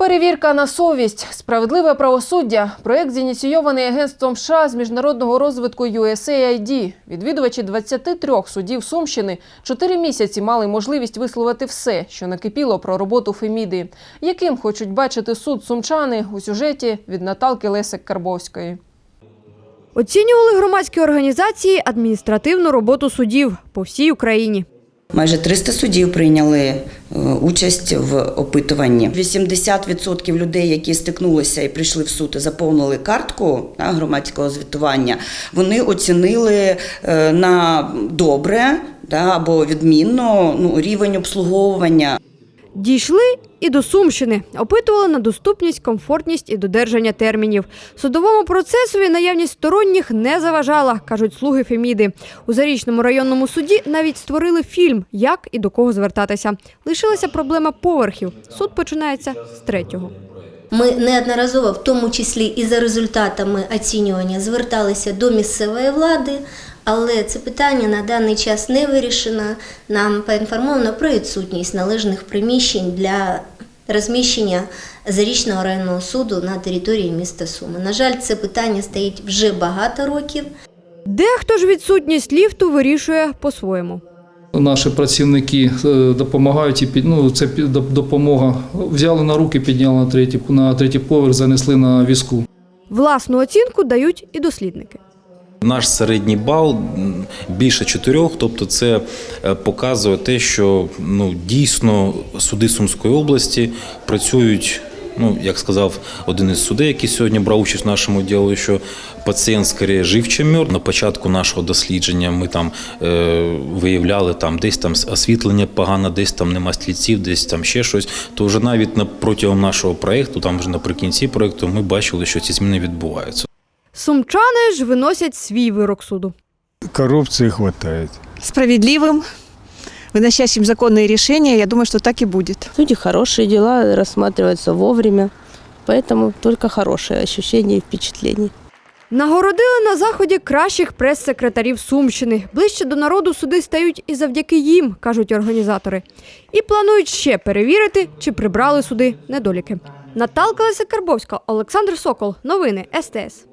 Перевірка на совість, справедливе правосуддя. Проєкт зініційований агентством США з міжнародного розвитку USAID. Відвідувачі 23 судів Сумщини чотири місяці мали можливість висловити все, що накипіло про роботу Феміди. Яким хочуть бачити суд сумчани у сюжеті від Наталки Лесик Карбовської. Оцінювали громадські організації адміністративну роботу судів по всій Україні. Майже 300 суддів прийняли е, участь в опитуванні. 80% людей, які стикнулися і прийшли в суд заповнили картку громадського звітування, вони оцінили е, на добре або відмінно ну, рівень обслуговування. Дійшли і до Сумщини. Опитували на доступність, комфортність і додержання термінів. Судовому процесові наявність сторонніх не заважала, кажуть слуги Феміди. У Зарічному районному суді навіть створили фільм, як і до кого звертатися. Лишилася проблема поверхів. Суд починається з третього. Ми неодноразово, в тому числі і за результатами оцінювання, зверталися до місцевої влади, але це питання на даний час не вирішено. Нам поінформовано про відсутність належних приміщень для розміщення Зарічного районного суду на території міста Суми. На жаль, це питання стоїть вже багато років. Дехто ж відсутність ліфту вирішує по-своєму. Наші працівники е, допомагають і під ну це під- допомога. Взяли на руки, підняли на третій на третій поверх, занесли на візку. Власну оцінку дають і дослідники. Наш середній бал більше чотирьох, тобто це е, показує те, що ну дійсно суди Сумської області працюють. Ну, як сказав один із судей, який сьогодні брав участь в нашому ділі, що пацієнт скоріше жив, чим мертв. На початку нашого дослідження ми там е, виявляли там десь там освітлення погано, десь там нема слідців, десь там ще щось. То вже навіть на протягом нашого проєкту, там вже наприкінці проєкту, ми бачили, що ці зміни відбуваються. Сумчани ж виносять свій вирок суду. Коррупции хватает. справедливым, выносящим законные решения. Я думаю, что так и будет. Люди хорошие дела рассматриваются вовремя, поэтому только хорошие ощущения и впечатления. Нагородили на заході кращих прес-секретарів Сумщини. Ближче до народу суди стають і завдяки їм, кажуть організатори. І планують ще перевірити, чи прибрали суди недоліки. Наталка Леся Карбовська, Олександр Сокол. Новини СТС.